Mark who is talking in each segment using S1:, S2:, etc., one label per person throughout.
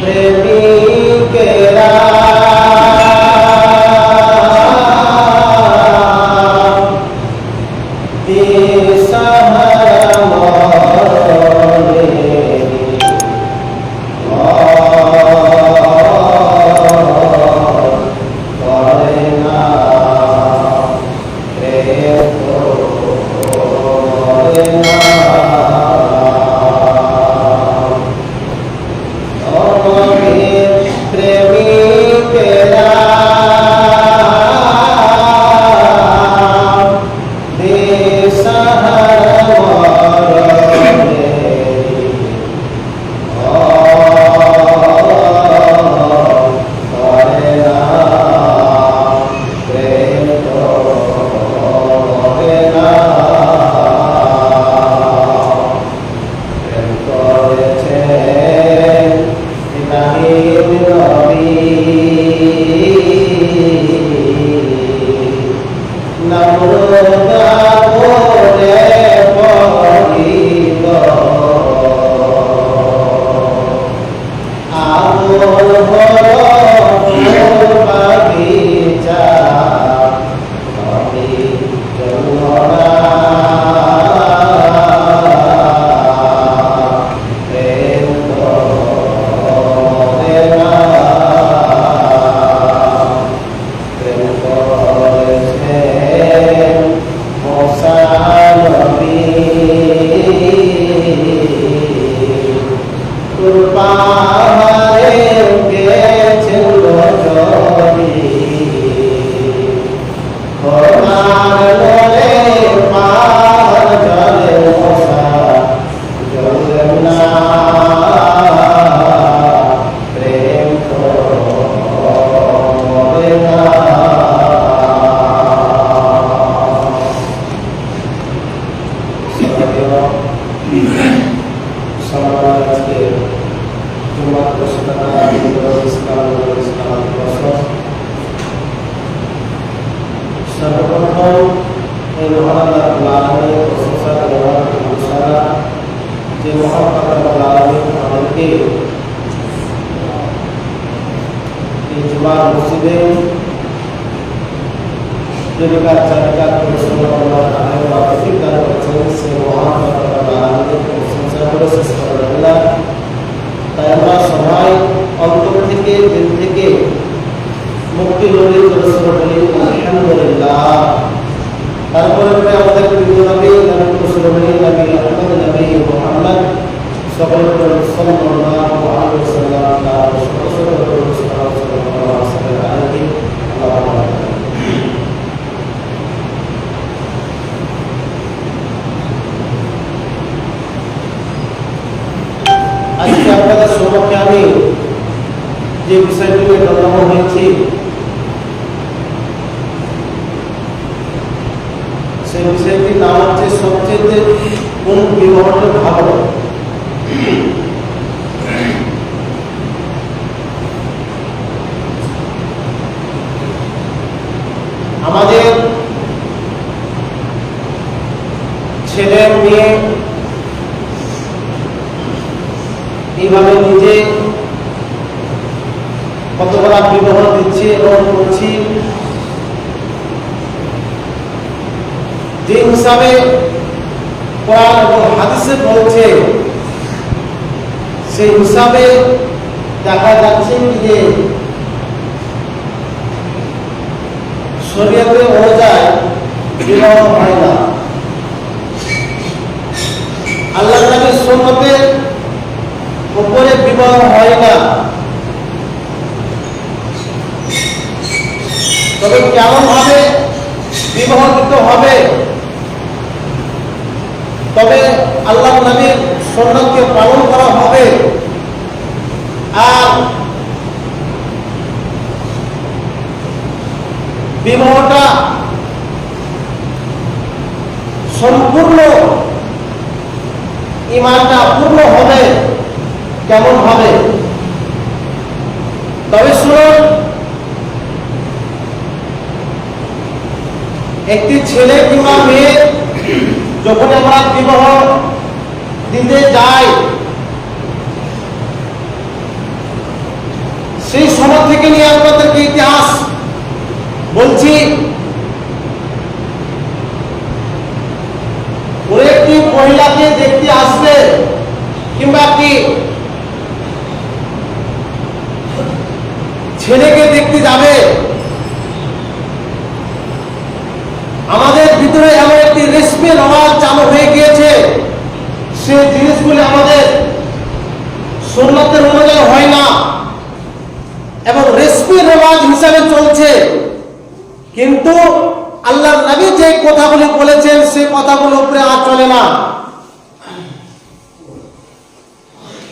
S1: ప్రేమ সর্বপ্রথম এই মহান আল্লাহর প্রশংসা এবং প্রশংসা যে মহান আল্লাহ আমাদেরকে এই জুমার মসজিদে জীবিকার চারিকার পরিশ্রম করার আগে তৌফিক দান করেছেন সে মহান আল্লাহর প্রশংসা করে শেষ করা যাবে না তাই আমরা সবাই অন্তর থেকে দিল থেকে মুক্তি লড়ি পরিশ্রম করি আলহামদুলিল্লাহ তারপরে পরে আমাদের প্রিয় নবী নবী কুসুলমী নবী আহমদ নবী মোহাম্মদ সকলের উপর সাল্লাল্লাহু আলাইহি ওয়াসাল্লাম তার শত শত সাল্লাল্লাহু আলাইহি আল্লাহ আজকে আপনাদের সম্মুখে আমি যে বিষয়টি জানানো হয়েছি বিষয়টির নাম হচ্ছে সবচেয়ে কোন বিবাহটা ভালো? আমাদের ছেলে মেয়ে এইভাবে নিজে কতগুলা বিবাহ দিচ্ছি এবং করছি হিসাবে কোরআন এবং হাদিসে বলছে সেই হিসাবে দেখা যাচ্ছে কি যে শরীয়তে অনুযায়ী বিবাহ হয় না। আল্লাহ নবীর সুন্নতে উপরে বিবাহ হয় না। তবে কেমন ভাবে বিবাহ হবে? তবে আল্লাহ নবীর সন্ন্যতকে পালন করা হবে। আর বিবাহটা সম্পূর্ণ ইমানটা পূর্ণ হবে কেমন হবে? তবে শুনুন, একটি ছেলে কিংবা মেয়ে যখন আমরা বিবাহ দিতে যাই, সেই সময় থেকে নিয়ে আপনাদেরকে ইতিহাস বলছি। কোন একটি মহিলাকে দেখতে আসবে কিংবা একটি ছেলেকে দেখতে যাবে। আমাদের রেশমি নমাজ চালু হয়ে গিয়েছে। সে জিনিসগুলি আমাদের সুন্নতের অনুযায়ী হয় না। এবং রেশমি নমাজ হিসাবে চলছে। কিন্তু আল্লাহ নবী যে কথাগুলি বলেছেন, সেই কথাগুলো উপরে আর চলে না।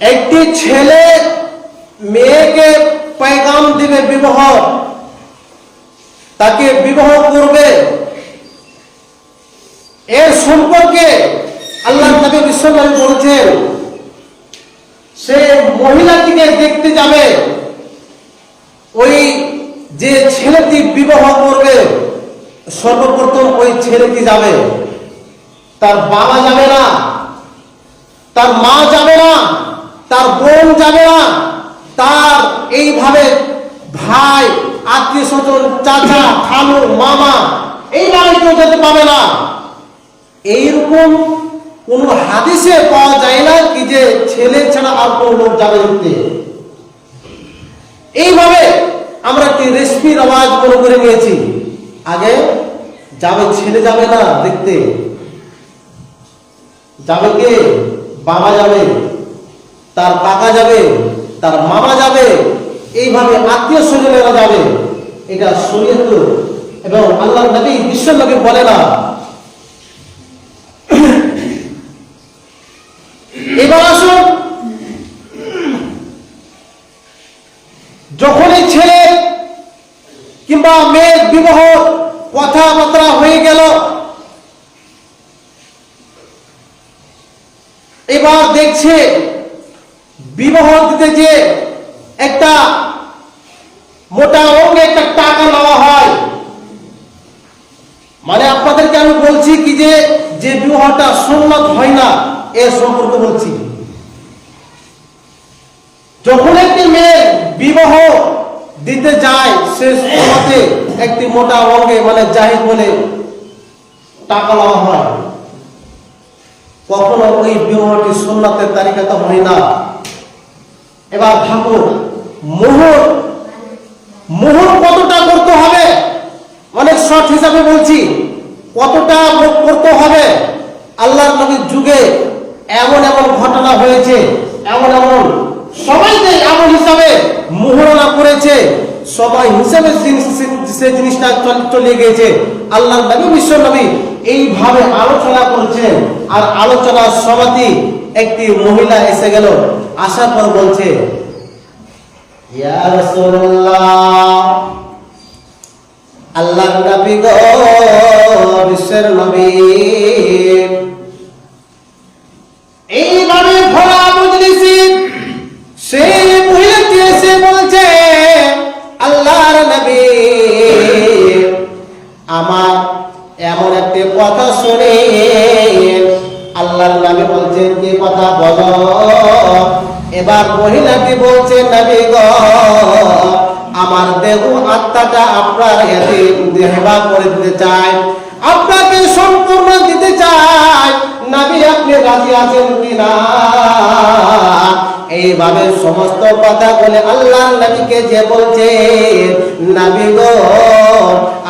S1: একটি ছেলে মেয়েকে পেগাম দিবে বিবাহ। তাকে বিবাহ করবে। এর সম্পর্কে আল্লাহ নবী বিশ্বনবী বলছেন, সে মহিলাটিকে দেখতে যাবে, ওই যে ছেলেটি বিবাহ করবে, সর্বপ্রথম ওই ছেলেটি যাবে। তার বাবা যাবে না, তার মা যাবে না, তার বোন যাবে না, তার এইভাবে ভাই, আত্মীয় স্বজন, চাচা, খালু, মামা, এইভাবে কেউ যেতে পাবে না। এইরকম কোন হাদিসে পাওয়া যায় না কি যে ছেলে ছাড়া আর কোন লোক যাবে দেখতে এইভাবে আমরা একটি রেসপির আওয়াজ মনে করে নিয়েছি? আগে যাবে ছেলে যাবে না দেখতে। যাবে কে? বাবা যাবে। তার কাকা যাবে, তার মামা যাবে, এইভাবে আত্মীয় স্বজনেরা যাবে। এটা শরীয়ত এবং আল্লাহ নবী বিশ্ব নবী বলে না এবার আসুন যখনই ছেলে কিংবা মেয়ের বিবাহ কথাবার্তা হয়ে গেল। এবার দেখছে বিবাহ দিতে যে একটা মোটা অঙ্গে একটা টাকা নেওয়া হয়। মানে আপনাদেরকে আমি বলছি কি যে যে বিবাহটা সুন্নত হয় না, এ সম্পর্কে বলছি যখন একটি মেয়ে বিবাহ দিতে যায় সে সমাজে একটি মোটা অঙ্গে মানে জাহিদ বলে টাকা নেওয়া হয়। কখনো ওই বিবাহটি সুন্নতের তালিকাতে হয় না। এবার ভাবো, মোহর মোহর কতটা করতে হবে? অনেক শর্ট হিসাবে বলছি, কতটা করতে হবে? আল্লাহ নবীর যুগে এমন এমন ঘটনা হয়েছে, এমন এমন মোহরণা করেছে। সবাই হিসেবে সে জিনিসটা চলে গিয়েছে। আল্লাহ বিশ্ব নবী এইভাবে আলোচনা করছেন আর আলোচনার সমাধি একটি মহিলা এসে গেল, আসার পর বলছে আল্লাহ নবী গো, বিশ্বের নবী। এবার মহিলাটি বলছে নবী গো? আমার দেহ আত্মাটা আপনার এতে দেহবা করে দিতে চাই আপনাকে সম্পূর্ণ দিতে চাই নবী, আপনি রাজি আছেন কিনা এইভাবে সমস্ত কথা বলে আল্লাহ নবীকে যে বলছে, নবী গো,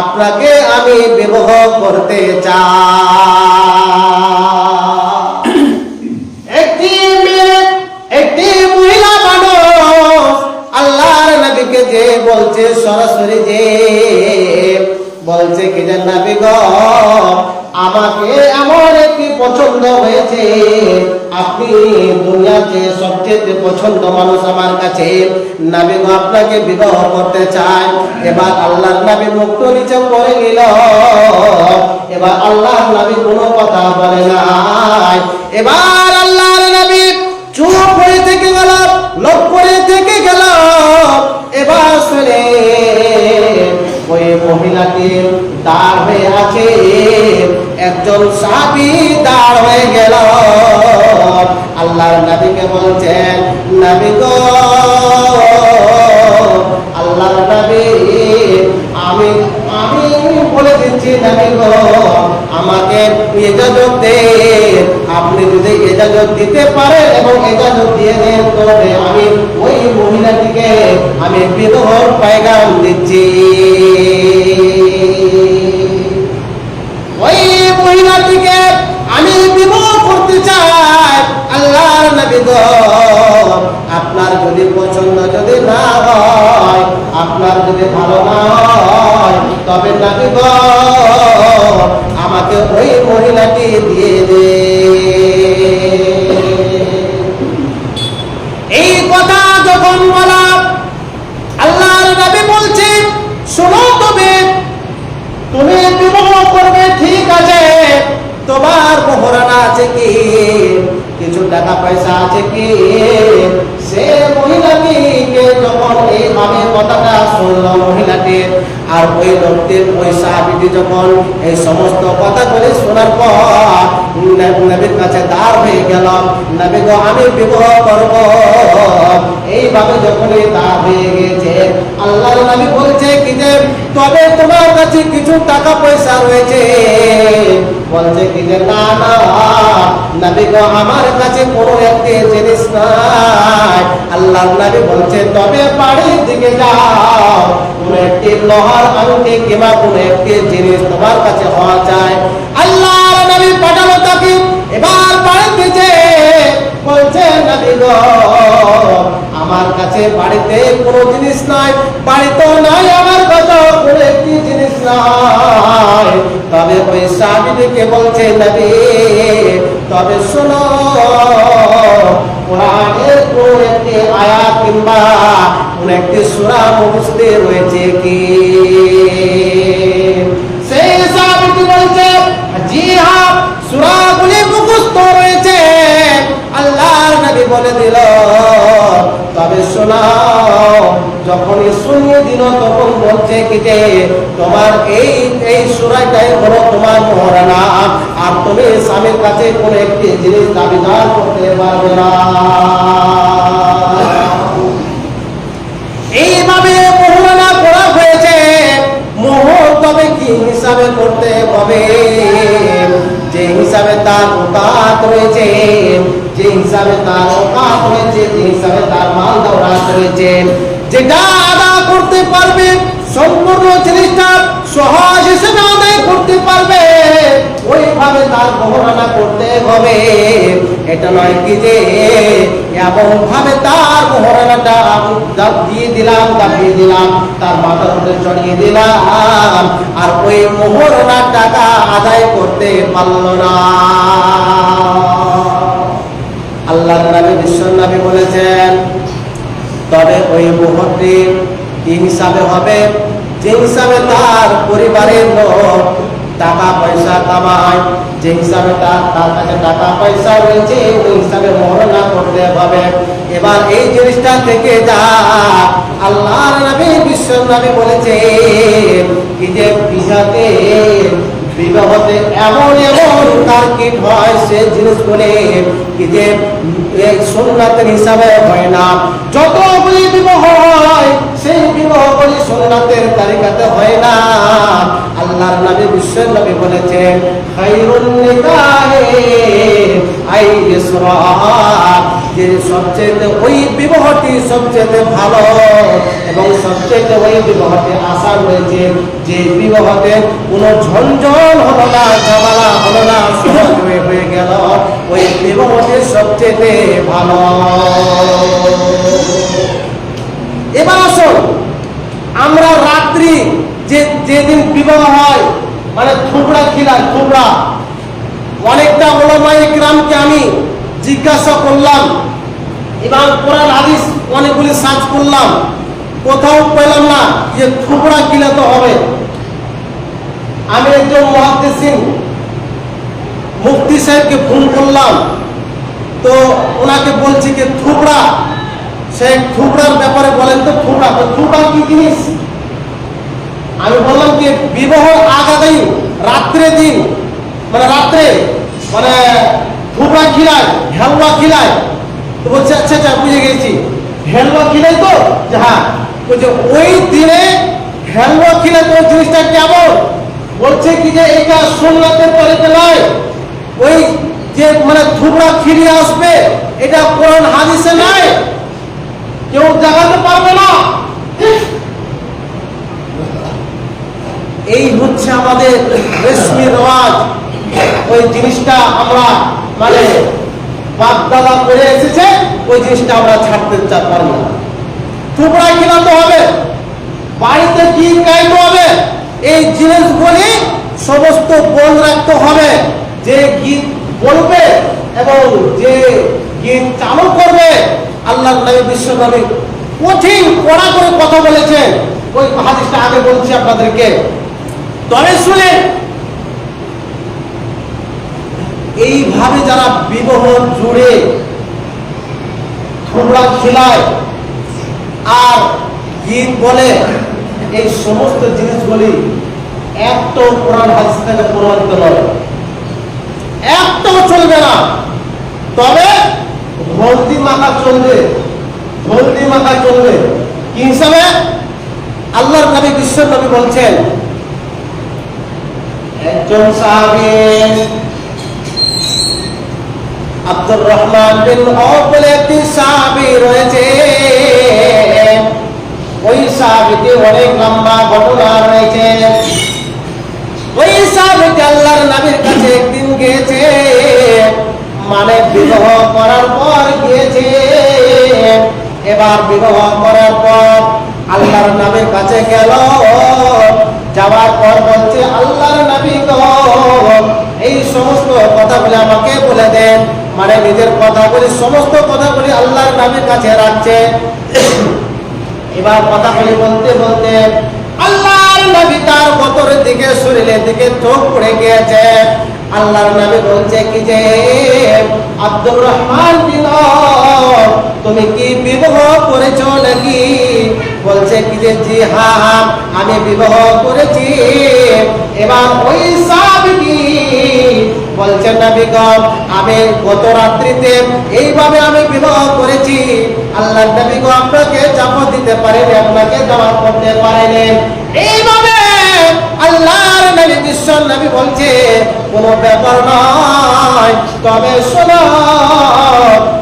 S1: আপনাকে আমি বিবাহ করতে চাই। বলছে, সরাসরি যে বলছে, কি যে নবী আমাকে এমন একটি পছন্দ হয়েছে। আপনি দুনিয়াতে সবচেয়ে পছন্দ মানুষ আমার কাছে। নবী আপনাকে বিবাহ করতে চাই। এবার আল্লাহর নবী মুক্ত নিচে করে নিল। এবার আল্লাহর নবী কোনো কথা বলে নাই। এবার আল্লাহর নবী চুপ হয়ে থেকে গেল লোক করে থেকে গেল। এবার শুনে মহিলাটি দাঁড় হয়ে আছে। একজন সাবি দাঁড় হয়ে গেল। আল্লাহর নবীকে বলছেন, নবী গো আল্লাহ নবী, আমি আমি বলে দিচ্ছি, নবী গো, আমাকে ইজাজত দে। আপনি যদি ইজাজত দিতে পারেন এবং ইজাজত দিয়ে দেন, তবে আমি ওই মহিলাটিকে আমি বিধবার পায়গাম দিচ্ছি। নবী আপনার যদি পছন্দ যদি না হয়, আপনার যদি ভালো না হয়, তবে নাকি আমাকে ওই মহিলাটি দিয়ে দে। পয়সা সে মহিলাটিকে যখন এইভাবে কথাটা শুনল আর ওই যখন এই সমস্ত শোনার পর নবীর কাছে দাঁড় হয়ে গেল। নবী আমি বিবাহ করব। এইভাবে যখনই দাঁড় হয়ে গেছে, আল্লাহর নবী বলছে কি যে, তবে তোমার কাছে কিছু টাকা পয়সা রয়েছে। বলছে কি যে না না নবী গো, আমার কাছে কোনো একটি জিনিস নাই। আল্লাহর নবী বলছে, তবে বাড়ির দিকে যাও। কোন একটি লোহার আংটি কিংবা কোন একটি জিনিস তোমার কাছে হওয়া চাই আল্লাহর নবী পাঠালো তাকে। এবার বাড়িতে যে বলছে, নবী গো, আমার কাছে বাড়িতে কোনো জিনিস নাই বাড়িতেও নাই আমার কাছে তবে ওই বলছে নবী তবে শোনো, কোরআনের কোন একটি কিংবা কোন একটি সূরা রয়েছে কি? সেই সাহাবিটি বলছে, জি হ্যাঁ সূরাগুলি মুখস্থ রয়েছে। আল্লাহর নবী বলে দিল, তবে শোনাও যখনই শুনিয়ে দিল তখন বলছে কি যে তোমার এই এই সুরাটাই হলো তোমার মহারানা। আর তুমি স্বামীর কাছে কোনো একটি জিনিস দাবিদার করতে পারবে না। এইভাবে মোহরানা করা হয়েছে মোহর তবে কি হিসাবে করতে হবে? যে হিসাবে তার উকাত রয়েছে, যে হিসাবে তার ওকাত রয়েছে, যে হিসাবে তার মাল দৌড়াত রয়েছে যেটা আদা করতে পারবে, সম্পূর্ণ জিনিসটা সহজ হিসেবে আদায় করতে পারবে। ওইভাবে তার মোহরানা করতে হবে। এটা নয় কি যে এমন ভাবে তার মোহরানাটা আমি দিয়ে দিলাম দাবিয়ে দিলাম, তার মাথার উপরে চড়িয়ে দিলাম, আর ওই মোহরানার টাকা আদায় করতে পারল না। আল্লাহ নবী বিশ্ব নবী বলেছেন তবে ওই মোহরটি কি হিসাবে হবে? যে হিসাবে তার পরিবারের লোক টাকা পয়সা কামায়, যে হিসাবে তার তার কাছে টাকা পয়সা রয়েছে, ওই হিসাবে মরণা করতে হবে। এবার এই জিনিসটা থেকে যা আল্লাহর নবী বিশ্ব নবী বলেছে কি যে বিবাহতে এমন এমন তার্কিক হয় সে জিনিসগুলি কি যে এই সুন্নাতের হিসাবে হয় না। যতগুলি বিবাহ হয় সুন্নাতের তালিকাতে হয় না। আল্লাহর নবী, বিশ্বের আই ইসরা যে সবচেয়ে ওই বিবাহটি সবচেয়ে ভালো এবং সবচেয়ে ওই আশা রয়েছে যে বিবাহতে কোনো ঝঞ্ঝন হলো না হলো না হয়ে গেল। ওই বিবাহটি সবচেয়ে ভালো। এবার আসুন। আমরা রাত্রি যে, যেদিন বিবাহ হয় মানে থুবড়া খিলায় থুবড়া। অনেকটা ওলামাই গ্রামকে আমি জিজ্ঞাসা করলাম এবং কোরআন হাদিস অনেকগুলি সার্চ করলাম, কোথাও পেলাম না যে থুবড়া কিলে তো হবে। আমি একজন মহাদেশিন মুফতি সাহেবকে ফোন করলাম, তো ওনাকে বলছি যে থুবড়া সে থুবড়ার ব্যাপারে বলেন তো থুবড়া তো থুবড়া কি জিনিস? আমি বললাম যে বিবাহ আগাদাই রাত্রে দিন মানে রাত্রে মানে থুবড়া খিলায় হেলুয়া খিলায়। তো বলছে আচ্ছা আচ্ছা বুঝে গেছি। হেলুয়া খিলাই তো? হ্যাঁ। বলছে, ওই দিনে হেলুয়া খেলে তো জিনিসটা কেমন? বলছে কি যে, এটা সোমনাথের তরিকে নয়। ওই যে মানে ধুবড়া ফিরে আসবে, এটা কোরআন হাদিসে নাই কেউ দেখাতে পারবে না। এই হচ্ছে আমাদের রেশমি রেওয়াজ। ওই জিনিসটা আমরা মানে বাগদাদা করে এসেছে, ওই জিনিসটা আমরা ছাড়তে চা- পারব না। টুকরা কিনাতে হবে, বাড়িতে কি গাইতে হবে, এই জিনিসগুলি সমস্ত বল রাখতে হবে। যে গীত বলবে এবং যে গীত চালু করবে আল্লাহ নবী বিশ্ব কঠিন কড়া করে কথা বলেছেন। ওই হাদিসটা আগে বলছি আপনাদেরকে। তবে শুনে এইভাবে যারা বিবাহ জুড়ে থোবড়া খিলায় আর গীত বলে, এই সমস্ত জিনিসগুলি একটাও কোরআন হাদিস থেকে প্রমাণিত নয়। একটাও চলবে না। তবে হলদি মাখা চলবে হলদি মাখা চলবে। কি হিসাবে? আল্লাহর নবী বিশ্ব নবী বলছেন, একজন সাহাবী আব্দুর রহমান বিন আউফ বলে একটি সাহাবী রয়েছে। ওই সাহাবীতে অনেক লম্বা ঘটনা রয়েছে। ওই সাহাবীতে আল্লাহর নবীর কাছে একদিন গিয়েছে মানে বিবাহ করার পর এবার বিবাহ করার পর আল্লাহর নবীর কাছে গেল। যাওয়ার পর বলছে, আল্লাহর নবী এই সমস্ত কথাগুলি আমাকে বলে দেন। মানে নিজের কথাগুলি, সমস্ত কথাগুলি আল্লাহর নামের কাছে রাখছে। এবার কথাগুলি বলতে বলতে আল্লাহর নবী তার বতরের দিকে, শরীরের দিকে চোখ পড়ে গিয়েছে। আল্লাহর নামে বলছে কি যে, আব্দুর রহমান তুমি কি বিবাহ করেছ নাকি? বলছে কি যে, জি হ্যাঁ আমি বিবাহ করেছি। এবার ওই সাহাবী বলছেন না বেগম আমি গত রাত্রিতে এইভাবে আমি বিবাহ করেছি। আল্লাহ নবী আপনাকে জামা দিতে পারেনি, আপনাকে জামা করতে পারেনি। এইভাবে আল্লাহর নবী বিশ্ব নবী বলছে, কোনো ব্যাপার নয়। তবে শোনো,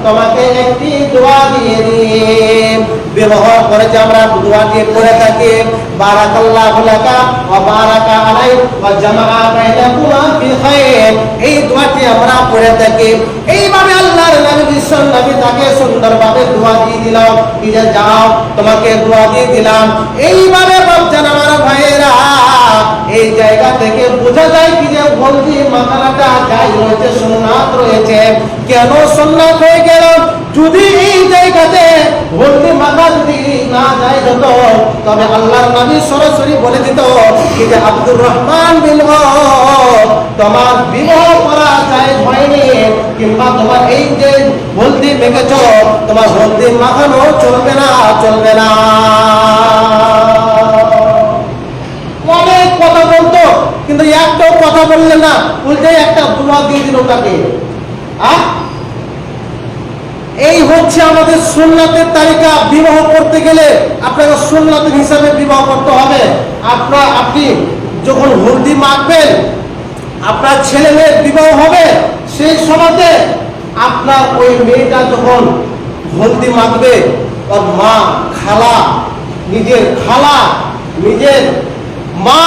S1: তোমাকে একটি দোয়া দিয়ে দিই। ব্যবহার করে যে আমরা দোয়া দিয়ে পড়ে থাকি। বারাকাল্লাহু লাকা ওয়া বারাকা আলাই ওয়া জামাআ বাইনাকুমা ফিল খায়র এই দোয়াটি আমরা পড়ে থাকি। এইভাবে আল্লাহর নবী বিশ্ব নবী তাকে সুন্দরভাবে দোয়া দিয়ে দিলাম। যে যাও, তোমাকে দোয়া দিয়ে দিলাম। এইভাবে বাচ্চান আমার ভাইয়েরা এই জায়গা থেকে বোঝা যায় কি যে বলছি মাথাটা যাই রয়েছে সুন্নাত রয়েছে। কেন সুন্নাত হয়ে গেল? যদি এই জায়গাতে ভর্তি মাথা যদি না যায় তবে আল্লাহর সরাসরি বলে দিত কি যে আব্দুর রহমান তোমার বিবাহ করা যায় হয়নি, কিংবা তোমার এই যে হলদি মেখেছ, তোমার হলদি মাখানো চলবে না চলবে না। বললে না, উল্টে একটা দোয়া দিয়ে দিল তাকে। এই হচ্ছে আমাদের সুন্নাতের তালিকা। বিবাহ করতে গেলে আপনাকে সুন্নাতের হিসাবে বিবাহ করতে হবে। আপনার, আপনি যখন হলদি মাখবেন আপনার ছেলে মেয়ের বিবাহ হবে, সেই সময়তে আপনার ওই মেয়েটা যখন হলদি মাখবে ওর মা খালা, নিজের খালা, নিজের মা